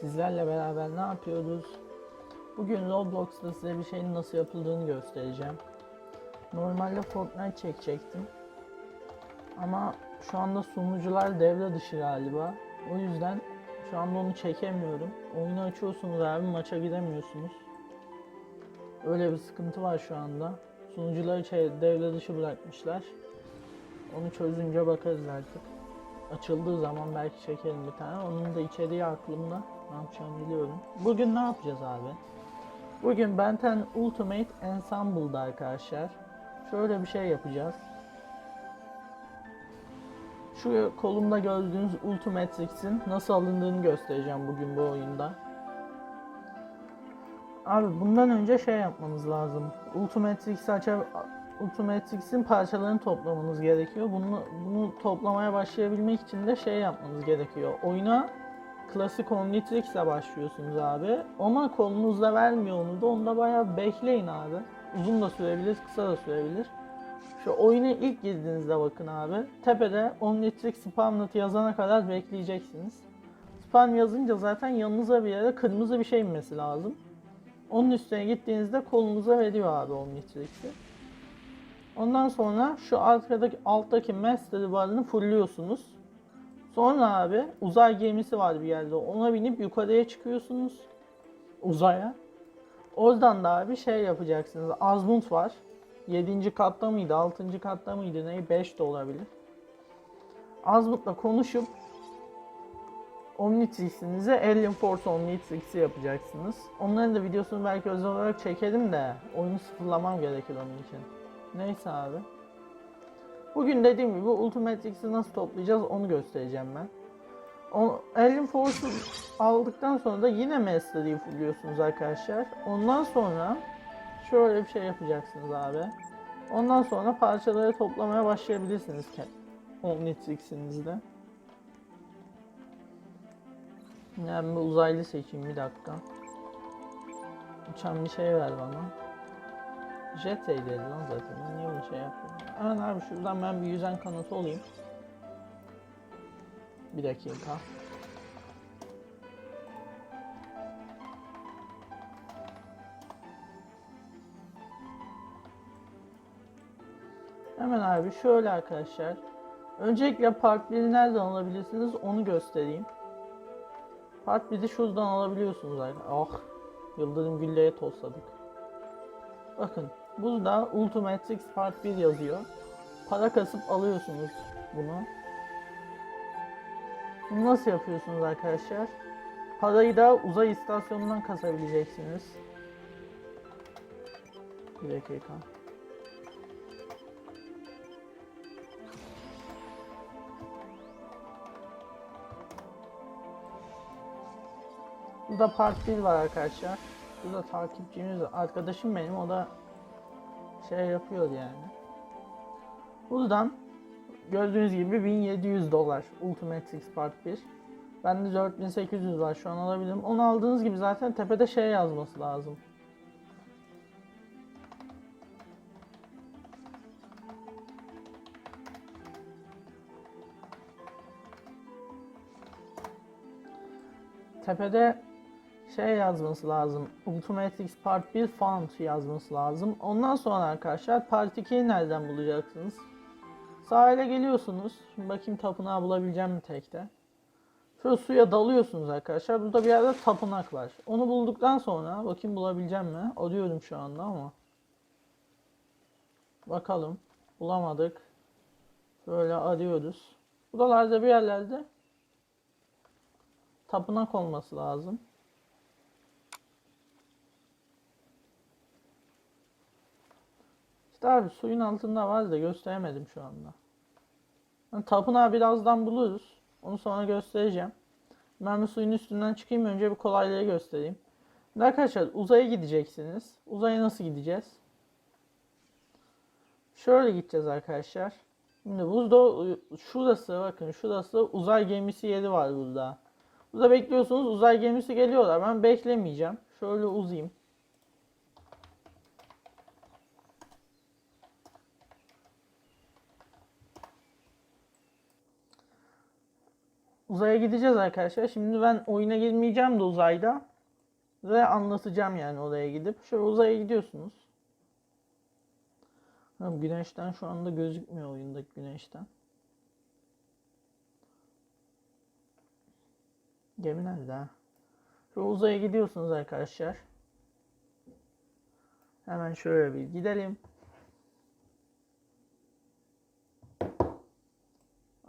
sizlerle beraber ne yapıyoruz? Bugün Roblox'ta size bir şeyin nasıl yapıldığını göstereceğim. Normalde Fortnite çekecektim. Ama şu anda sunucular devre dışı galiba. O yüzden şu anda onu çekemiyorum. Oyunu açıyorsunuz abi maça gidemiyorsunuz. Öyle bir sıkıntı var şu anda. Sunucuları çe- devre dışı bırakmışlar. Onu çözünce bakarız artık. Açıldığı zaman belki çekerim bir tane. Onun da içeriği aklımda. Ne yapacağımı biliyorum. Bugün ne yapacağız abi? Bugün Benten Ultimate Ensemble'da arkadaşlar. Şöyle bir şey yapacağız. Şu kolumda gördüğünüz Ultimatrix'in nasıl alındığını göstereceğim bugün bu oyunda. Abi bundan önce şey yapmanız lazım. Ultimatrix'i açar Ultimatrix'in parçalarını toplamanız gerekiyor. Bunu bunu toplamaya başlayabilmek için de şey yapmanız gerekiyor. Oyuna klasik Omnitrix ile başlıyorsunuz abi. Ama kolunuzda vermiyor onu da. Onda bayağı bekleyin abi. Uzun da sürebilir, kısa da sürebilir. Şu oyuna ilk girdiğinizde bakın abi. Tepede Omnitrix Spamlet yazana kadar bekleyeceksiniz. Spam yazınca zaten yanınıza bir yere kırmızı bir şey inmesi lazım. Onun üstüne gittiğinizde kolunuza veriyor abi Omnitrix'i. Ondan sonra şu arkadaki alttaki master barını fullüyorsunuz. Sonra abi uzay gemisi var bir yerde. Ona binip yukarıya çıkıyorsunuz. Uzaya. Oradan da abi şey yapacaksınız. Azmunt var. 7. katta mıydı, 6. katta mıydı ne? 5 de olabilir. Azmunt'la konuşup Omnitrix'inize Alien Force Omnitrix'i yapacaksınız. Onların da videosunu belki özel olarak çekerim de oyunu sıfırlamam gerekir onun için. Neyse abi. Bugün dediğim gibi Ultimatrix'i nasıl toplayacağız onu göstereceğim ben. O, Alien Force'u aldıktan sonra da yine Mastery'i fulluyorsunuz arkadaşlar. Ondan sonra şöyle bir şey yapacaksınız abi. Ondan sonra parçaları toplamaya başlayabilirsiniz Omnitrix'inizde. Yani bir uzaylı seçeyim bir dakika. Uçan bir şey ver bana. Jet eğledi lan zaten. Ben niye bunu şey yapıyorum? Hemen abi şuradan ben bir yüzen kanıtı olayım. Bir dakika. Hemen abi şöyle arkadaşlar. Öncelikle Part 1'i nereden alabilirsiniz onu göstereyim. Part 1'i şuradan alabiliyorsunuz arkadaşlar. Ah! Yıldırım gülleye tosladık. Bakın burada Ultimatrix Part 1 yazıyor. Para kasıp alıyorsunuz bunu. Bunu nasıl yapıyorsunuz arkadaşlar? Parayı da uzay istasyonundan kasabileceksiniz. Bir dakika. Burada part 1 var arkadaşlar. Burada takipçimiz arkadaşım benim o da şey yapıyor yani. Buradan gördüğünüz gibi 1700 dolar Ultimate X Part 1. Bende 4800 var şu an alabilirim. Onu aldığınız gibi zaten tepede şey yazması lazım. Tepede şey yazması lazım. Ultimate Part 1 Found yazması lazım. Ondan sonra arkadaşlar Part 2'yi nereden bulacaksınız? Sahile geliyorsunuz. Şimdi bakayım tapınağı bulabileceğim mi tekte. Şöyle suya dalıyorsunuz arkadaşlar. Burada bir yerde tapınak var. Onu bulduktan sonra bakayım bulabileceğim mi? Arıyorum şu anda ama. Bakalım. Bulamadık. Böyle arıyoruz. Buralarda bir yerlerde tapınak olması lazım. Abi suyun altında var da gösteremedim şu anda. Yani tapınağı birazdan buluruz. Onu sonra göstereceğim. Ben bir suyun üstünden çıkayım önce bir kolaylığı göstereyim. Şimdi arkadaşlar uzaya gideceksiniz. Uzaya nasıl gideceğiz? Şöyle gideceğiz arkadaşlar. Şimdi buzda şurası bakın şurası uzay gemisi yeri var burada. Burada bekliyorsunuz uzay gemisi geliyorlar. Ben beklemeyeceğim. Şöyle uzayayım. Uzaya gideceğiz arkadaşlar. Şimdi ben oyuna girmeyeceğim de uzayda. Ve anlatacağım yani oraya gidip. Şöyle uzaya gidiyorsunuz. Ha, güneşten şu anda gözükmüyor oyundaki güneşten. Gemi nerede? Şu uzaya gidiyorsunuz arkadaşlar. Hemen şöyle bir gidelim.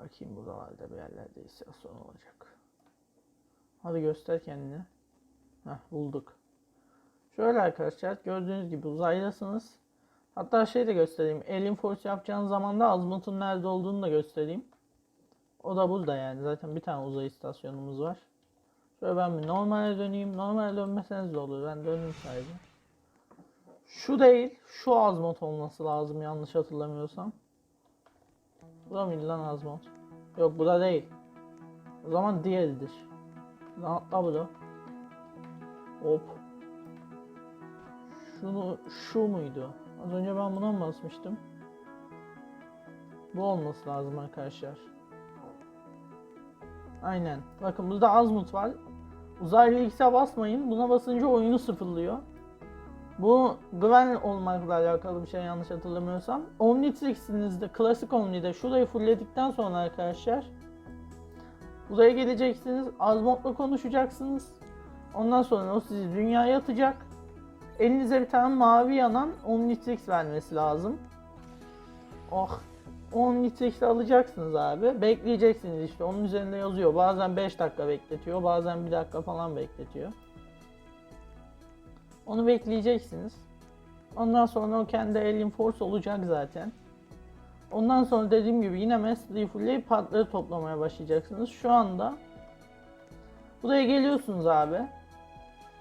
Bakayım buralarda bir yerlerde istasyon olacak. Hadi göster kendini. Heh bulduk. Şöyle arkadaşlar gördüğünüz gibi uzaydasınız. Hatta şey de göstereyim. Alien Force yapacağınız zaman da Azmuth'un nerede olduğunu da göstereyim. O da burada yani. Zaten bir tane uzay istasyonumuz var. Şöyle ben bir normale döneyim. Normale dönmeseniz de olur. Ben döndüm sadece. Şu değil. Şu Azmuth olması lazım yanlış hatırlamıyorsam. Bu da mıydı lan Azmuth? Yok bu da değil. O zaman diğeridir. Atla bu da. Hop. Şunu şu muydu? Az önce ben buna mı basmıştım? Bu olması lazım arkadaşlar. Aynen. Bakın burada Azmut var. Uzaylı X'e basmayın. Buna basınca oyunu sıfırlıyor. Bu güven olmakla alakalı bir şey yanlış hatırlamıyorsam. Omnitrix'inizde, klasik Omni'de şurayı fullledikten sonra arkadaşlar Buraya geleceksiniz, Azmut'la konuşacaksınız. Ondan sonra o sizi dünyaya atacak. Elinize bir tane mavi yanan Omnitrix vermesi lazım. Oh. Omnitrix'i alacaksınız abi. Bekleyeceksiniz işte. Onun üzerinde yazıyor. Bazen 5 dakika bekletiyor. Bazen 1 dakika falan bekletiyor. Onu bekleyeceksiniz. Ondan sonra o kendi Alien Force olacak zaten. Ondan sonra dediğim gibi yine Mastery'i fullleyip partları toplamaya başlayacaksınız. Şu anda buraya geliyorsunuz abi.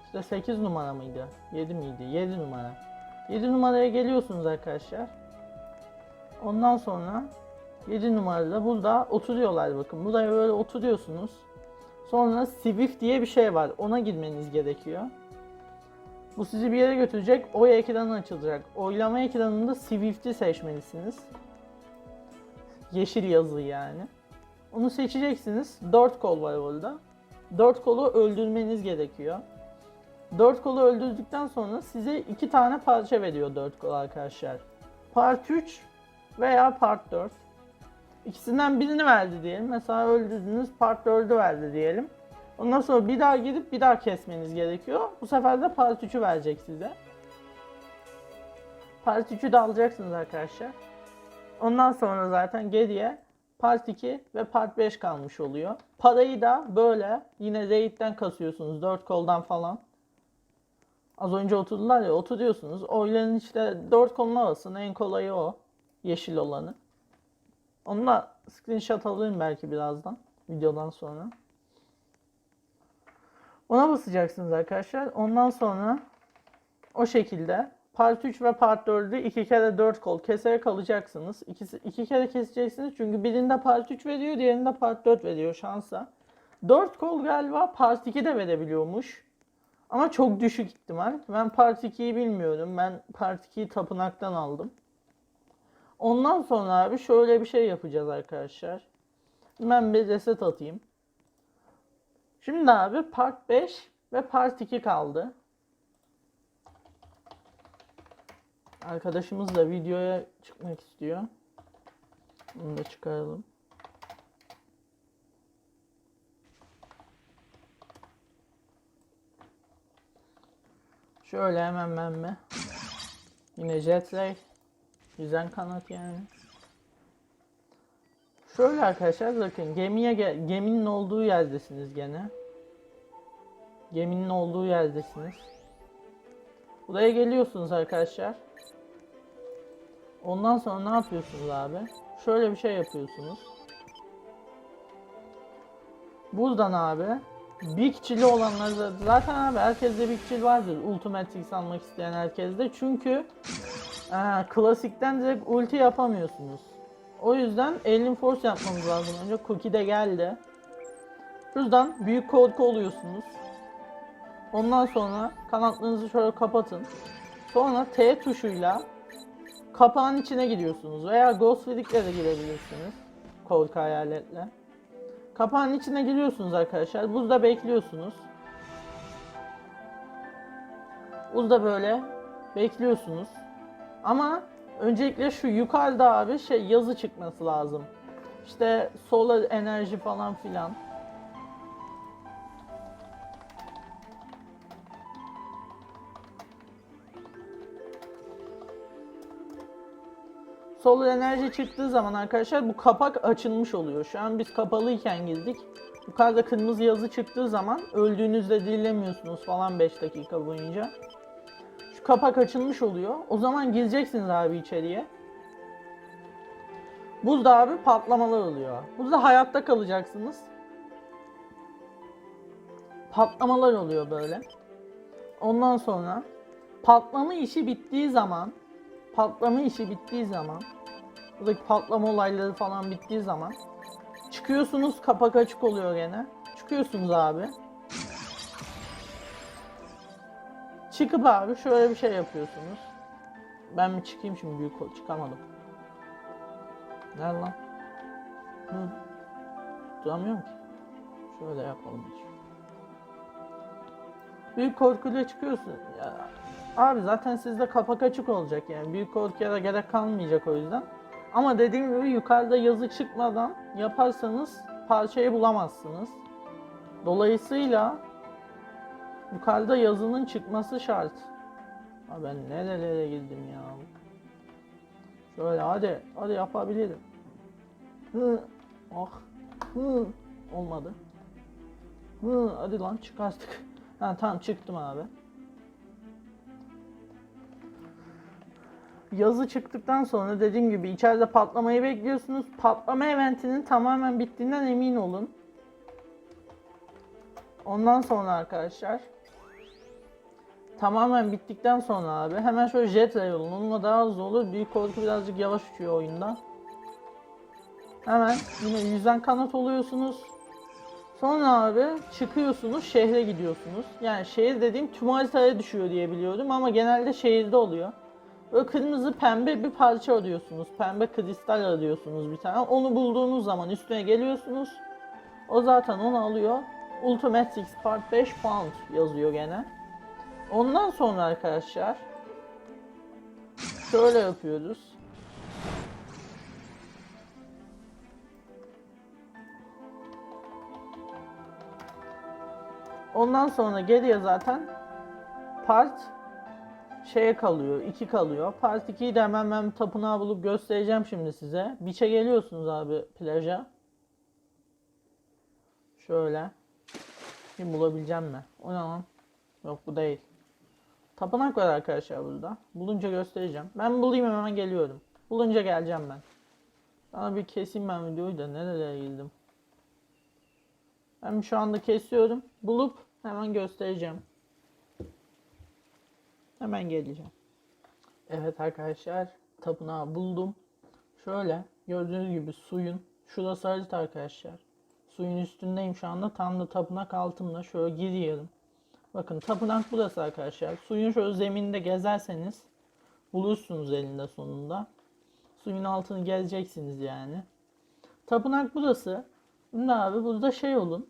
İşte 8 numara mıydı? 7 miydi? 7 numara. 7 numaraya geliyorsunuz arkadaşlar. Ondan sonra 7 numarada burada oturuyorlar bakın. Buraya böyle oturuyorsunuz. Sonra Swift diye bir şey var. Ona girmeniz gerekiyor. Bu sizi bir yere götürecek. Oy ekranı açılacak. Oylama ekranında Swift'i seçmelisiniz. Yeşil yazı yani. Onu seçeceksiniz. 4 kol var orada. 4 kolu öldürmeniz gerekiyor. 4 kolu öldürdükten sonra size 2 tane parça veriyor 4 kol arkadaşlar. Part 3 veya Part 4. İkisinden birini verdi diyelim. Mesela öldürdünüz Part 4'ü verdi diyelim. Ondan sonra bir daha gidip bir daha kesmeniz gerekiyor. Bu sefer de Part 3'ü verecek size. Part 3'ü de alacaksınız arkadaşlar. Ondan sonra zaten geriye Part 2 ve Part 5 kalmış oluyor. Parayı da böyle yine Raid'den kasıyorsunuz 4 koldan falan. Az önce oturdular ya oturuyorsunuz. Oyların işte 4 koluna basın en kolayı o. Yeşil olanı. Onunla screenshot alırım belki birazdan. Videodan sonra. Ona basacaksınız arkadaşlar. Ondan sonra o şekilde Part 3 ve Part 4'ü 2 kere 4 kol keserek alacaksınız. İkisi, iki kere keseceksiniz çünkü birinde Part 3 veriyor, diğerinde Part 4 veriyor şansa. 4 kol galiba Part 2 de verebiliyormuş. Ama çok düşük ihtimal. Ben Part 2'yi bilmiyorum. Ben Part 2'yi tapınaktan aldım. Ondan sonra abi şöyle bir şey yapacağız arkadaşlar. Ben bir reset atayım. Şimdi abi Part 5 ve Part 2 kaldı. Arkadaşımız da videoya çıkmak istiyor. Onu da çıkaralım. Şöyle hemen mi? Yine Jetray. Yüzen kanat yani. Şöyle arkadaşlar bakın gemiye geminin olduğu yerdesiniz gene. Geminin olduğu yerdesiniz. Buraya geliyorsunuz arkadaşlar. Ondan sonra ne yapıyorsunuz abi? Şöyle bir şey yapıyorsunuz. Buradan abi Big Chill'i olanlar zaten abi herkeste Big Chill vardır. Ultimate almak isteyen herkeste. Çünkü e, klasikten direkt ulti yapamıyorsunuz. O yüzden Alien Force yapmamız lazım önce. Cookie de geldi. Şuradan büyük kod oluyorsunuz. Ondan sonra kanatlarınızı şöyle kapatın. Sonra T tuşuyla kapağın içine giriyorsunuz veya Ghost Freak'le de girebilirsiniz. Korku hayaletle. Kapağın içine giriyorsunuz arkadaşlar. Buzda bekliyorsunuz. Buzda böyle bekliyorsunuz. Ama öncelikle şu yukarıda abi şey yazı çıkması lazım. İşte solar enerji falan filan. Solar enerji çıktığı zaman arkadaşlar bu kapak açılmış oluyor. Şu an biz kapalıyken girdik. Yukarıda kırmızı yazı çıktığı zaman öldüğünüzde dinlemiyorsunuz falan 5 dakika boyunca. Şu kapak açılmış oluyor. O zaman gireceksiniz abi içeriye. Buzda abi patlamalar oluyor. Buzda hayatta kalacaksınız. Patlamalar oluyor böyle. Ondan sonra patlama işi bittiği zaman patlama işi bittiği zaman buradaki patlama olayları falan bittiği zaman çıkıyorsunuz kapak açık oluyor gene. Çıkıyorsunuz abi. Çıkıp abi şöyle bir şey yapıyorsunuz. Ben mi çıkayım şimdi büyük kol çıkamadım. Nerede lan? Hı. Duramıyorum ki. Şöyle yapalım. Büyük korkuyla çıkıyorsun. Ya, abi zaten sizde kapak açık olacak yani. Büyük korkuya gerek kalmayacak o yüzden. Ama dediğim gibi yukarıda yazı çıkmadan yaparsanız parçayı bulamazsınız. Dolayısıyla yukarıda yazının çıkması şart. Ha ben nerelere girdim ya. Şöyle hadi hadi yapabilirim. Hı. Ah. Hı. Olmadı. Hı. Hadi lan çık artık. Ha tamam çıktım abi. Yazı çıktıktan sonra dediğim gibi içeride patlamayı bekliyorsunuz. Patlama eventinin tamamen bittiğinden emin olun. Ondan sonra arkadaşlar tamamen bittikten sonra abi hemen şöyle jet ray olun. Onunla daha hızlı olur. Büyük korku birazcık yavaş uçuyor oyunda. Hemen yine yüzden kanat oluyorsunuz. Sonra abi çıkıyorsunuz şehre gidiyorsunuz. Yani şehir dediğim tüm haritaya düşüyor diye biliyordum ama genelde şehirde oluyor. Böyle kırmızı pembe bir parça arıyorsunuz. Pembe kristal arıyorsunuz bir tane. Onu bulduğunuz zaman üstüne geliyorsunuz. O zaten onu alıyor. Ultimatrix Part 5 pound yazıyor gene. Ondan sonra arkadaşlar şöyle yapıyoruz. Ondan sonra geriye zaten part şeye kalıyor, 2 kalıyor. Part 2'yi de hemen ben tapınağı bulup göstereceğim şimdi size. Beach'e geliyorsunuz abi plaja. Şöyle. Şimdi bulabileceğim mi? O ne? Yok bu değil. Tapınak var arkadaşlar burada. Bulunca göstereceğim. Ben bulayım hemen geliyorum. Bulunca geleceğim ben. Sana bir keseyim ben videoyu da nerelere girdim. Ben şu anda kesiyorum. Bulup hemen göstereceğim. Hemen geleceğim. Evet arkadaşlar tapınağı buldum. Şöyle gördüğünüz gibi suyun şurası harita arkadaşlar. Suyun üstündeyim şu anda. Tam da tapınak altımda. Şöyle giriyorum. Bakın tapınak burası arkadaşlar. Suyun şöyle zeminde gezerseniz bulursunuz elinde sonunda. Suyun altını gezeceksiniz yani. Tapınak burası. Şimdi abi burada şey olun.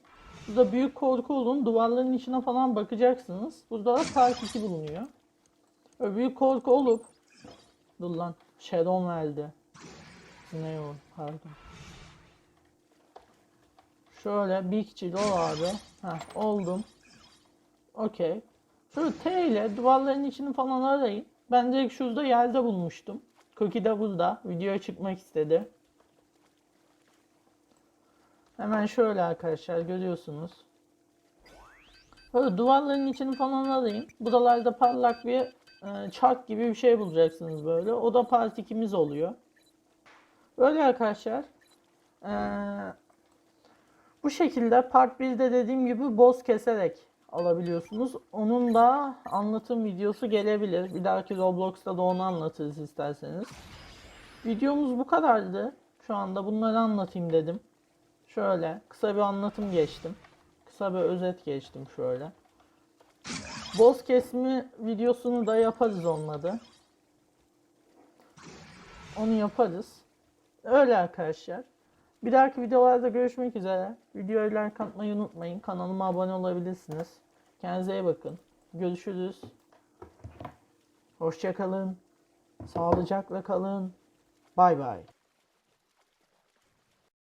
Burada büyük korku olun. Duvarların içine falan bakacaksınız. Burada da park 2 bulunuyor. Büyük korku olup Dur lan. Shadow verdi. Ne o? Pardon. Şöyle bir kişi ol abi. Heh, oldum. Okey. Şöyle T ile duvarların içini falan arayın. Ben direkt şurada yerde bulmuştum. Cookie de burada. Videoya çıkmak istedi. Hemen şöyle arkadaşlar görüyorsunuz. Böyle duvarların içini falan arayın. Buralarda parlak bir çark gibi bir şey bulacaksınız böyle. O da part 2'miz oluyor. Böyle arkadaşlar. E, bu şekilde part 1'de dediğim gibi boss keserek alabiliyorsunuz. Onun da anlatım videosu gelebilir. Bir dahaki Roblox'ta da onu anlatırız isterseniz. Videomuz bu kadardı. Şu anda bunları anlatayım dedim. Şöyle kısa bir anlatım geçtim. Kısa bir özet geçtim şöyle. Boss kesimi videosunu da yaparız olmadı. Onu yaparız. Öyle arkadaşlar. Bir dahaki videolarda görüşmek üzere. Videoyu like atmayı unutmayın. Kanalıma abone olabilirsiniz. Kendinize iyi bakın. Görüşürüz. Hoşça kalın. Sağlıcakla kalın. Bay bay.